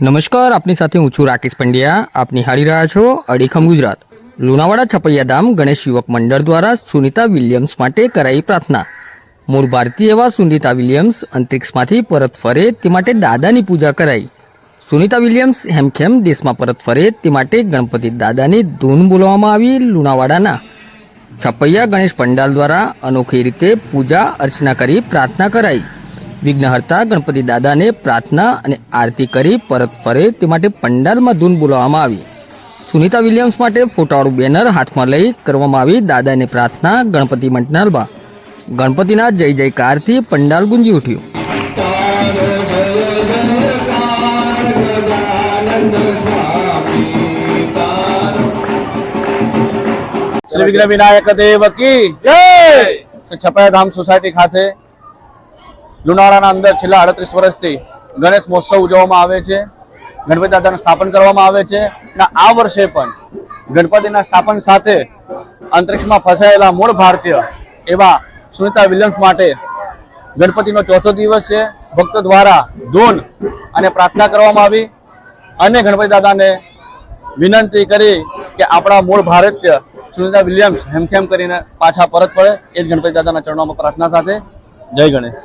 નમસ્કાર, આપની સાથે હું છું રાકેશ પંડ્યા. આપ નિહાળી રહ્યા છો અડીખમ ગુજરાત. લુણાવાડા છપૈયા ધામ ગણેશ યુવક મંડળ દ્વારા સુનિતા વિલિયમ્સ માટે કરાઈ પ્રાર્થના. મૂળ ભારતીય એવા સુનિતા વિલિયમ્સ અંતરિક્ષમાંથી પરત ફરે તે માટે દાદાની પૂજા કરાઈ. સુનિતા વિલિયમ્સ હેમખેમ દેશમાં પરત ફરે તે માટે ગણપતિ દાદાની ધૂન બોલવામાં આવી લુણાવાડાના. છપૈયા ગણેશ પંડાલ દ્વારા અનોખી રીતે પૂજા અર્ચના કરી પ્રાર્થના કરાઈ. વિઘ્નહર્તા ગણપતિ દાદાને પ્રાર્થના અને આરતી કરી પરત ફરે તે માટે પંડાલમાં ધૂન બોલાવવામાં આવી. સુનિતા વિલિયમ્સ માટે ફોટાવાળું બેનર હાથમાં લઈ કરવામાં આવી દાદાને પ્રાર્થના ગણપતિ મંડળમાં. ગણપતિના જય જયકારથી પંડાલ ગુંજી ઉઠ્યું. શ્રી વિઘ્ન વિનાયક દેવ કી જય! છપાયા ધામ સોસાયટી ખાતે લુણાવાડાના અંદર છેલ્લા અડત્રીસ વર્ષથી ગણેશ મહોત્સવ ઉજવવામાં આવે છે. ગણપતિ દાદાનું સ્થાપન કરવામાં આવે છે. અને આ વર્ષે પણ ગણપતિના સ્થાપન સાથે અંતરિક્ષમાં ફસાયેલા મૂળ ભારતીય એવા સુનિતા વિલિયમ્સ માટે ગણપતિનો ચોથો દિવસ છે. ભક્તો દ્વારા ધૂન અને પ્રાર્થના કરવામાં આવી. અને ગણપતિ દાદાને વિનંતી કરી કે આપણા મૂળ ભારતીય સુનિતા વિલિયમ્સ હેમખેમ કરીને પાછા પરત પડે એ જ ગણપતિ દાદાના ચરણોમાં પ્રાર્થના સાથે જય ગણેશ